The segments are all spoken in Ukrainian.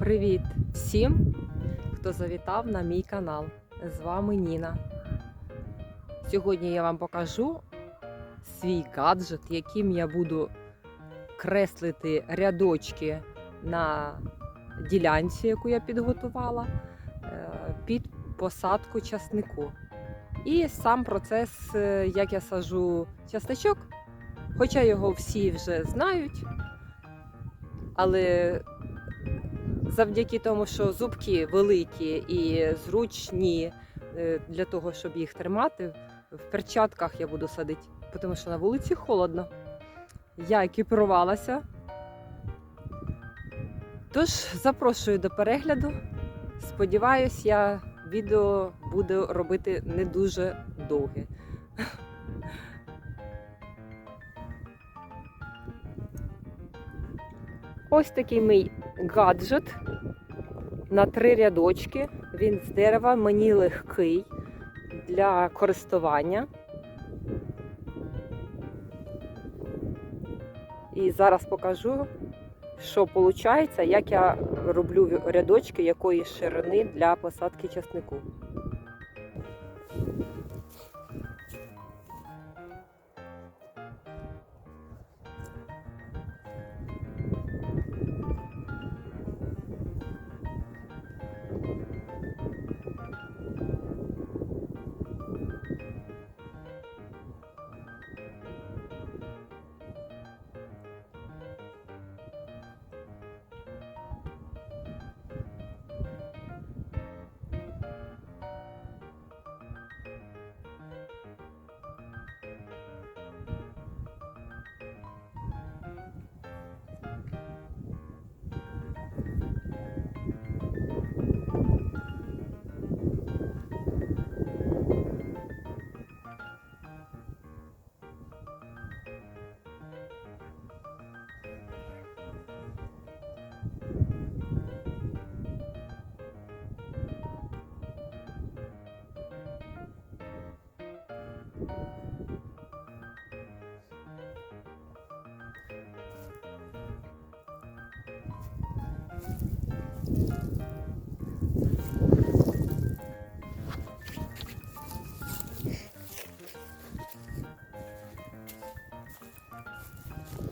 Привіт всім, хто завітав на мій канал. З вами Ніна. Сьогодні я вам покажу свій гаджет, яким я буду креслити рядочки на ділянці, яку я підготувала, е, під посадку часнику. І сам процес, е, як я сажу часничок, хоча його всі вже знають, але завдяки тому, що зубки великі і зручні е, для того, щоб їх тримати, в перчатках я буду садити, тому що на вулиці холодно. Я екіпірувалася. Тож запрошую до перегляду. Сподіваюсь, я відео буду робити не дуже довге. Ось такий мій гаджет на три рядочки. Він з дерева, мені легкий для користування. І зараз покажу, що виходить, як я роблю рядочки якої ширини для посадки часнику.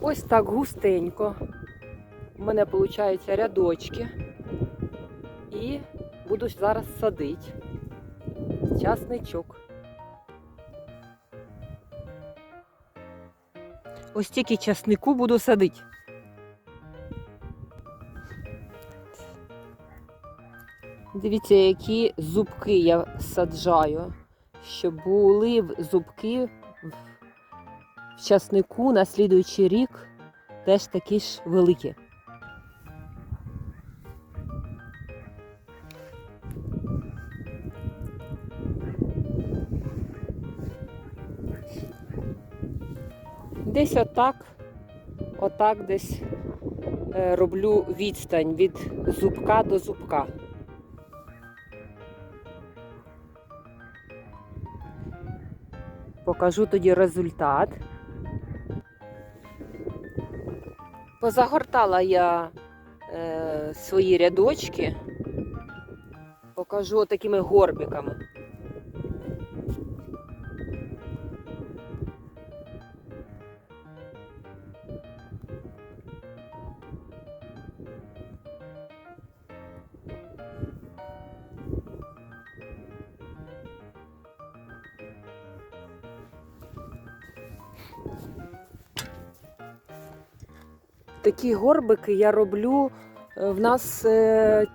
Ось так густенько. У мене виходить рядочки. І буду зараз садити часничок. Ось тільки часнику буду садити. Дивіться, які зубки я саджаю, щоб були в- зубки в часнику на слідуючий рік теж такі ж великі. Десь отак, отак десь е, роблю відстань від зубка до зубка. Покажу тоді результат. Позагортала я е, свої рядочки, покажу такими горбиками. Такі горбики я роблю. е, В нас е,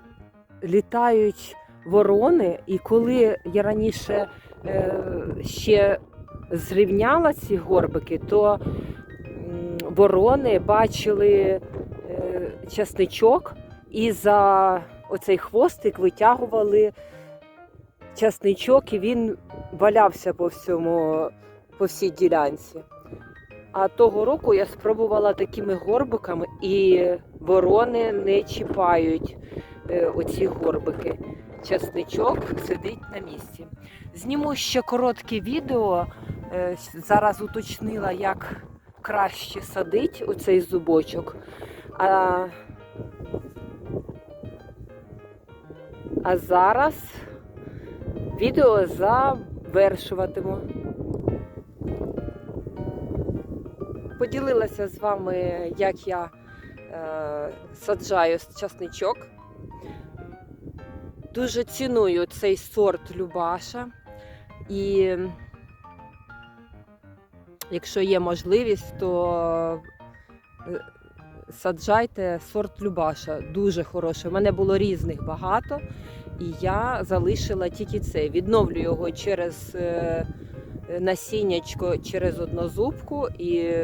літають ворони, і коли я раніше е, ще зрівняла ці горбики, то ворони бачили е, часничок і за оцей хвостик витягували часничок, і він валявся по всьому, по всій ділянці. А того року я спробувала такими горбиками, і ворони не чіпають е, оці горбики. Часничок сидить на місці. Зніму ще коротке відео. е, Зараз уточнила, як краще садить оцей зубочок. А А зараз відео завершуватиму. Поділилася з вами, як я е, саджаю часничок. Дуже ціную цей сорт Любаша. І якщо є можливість, то е, саджайте сорт Любаша. Дуже хороший. У мене було різних багато, і я залишила тільки цей. Відновлю його через е, насіннячко, через однозубку, і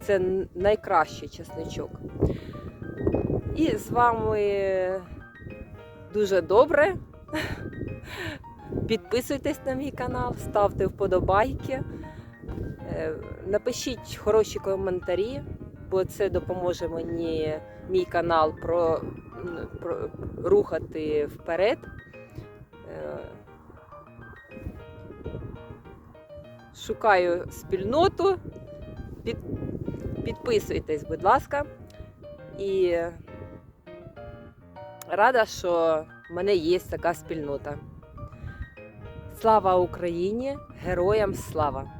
це найкращий чесничок. І з вами дуже добре. Підписуйтесь на мій канал, ставте вподобайки, Е, напишіть хороші коментарі, бо це допоможе мені мій канал про, про рухати вперед. Е, Шукаю спільноту. Під, підписуйтесь, будь ласка. І рада, що в мене є така спільнота. Слава Україні! Героям слава!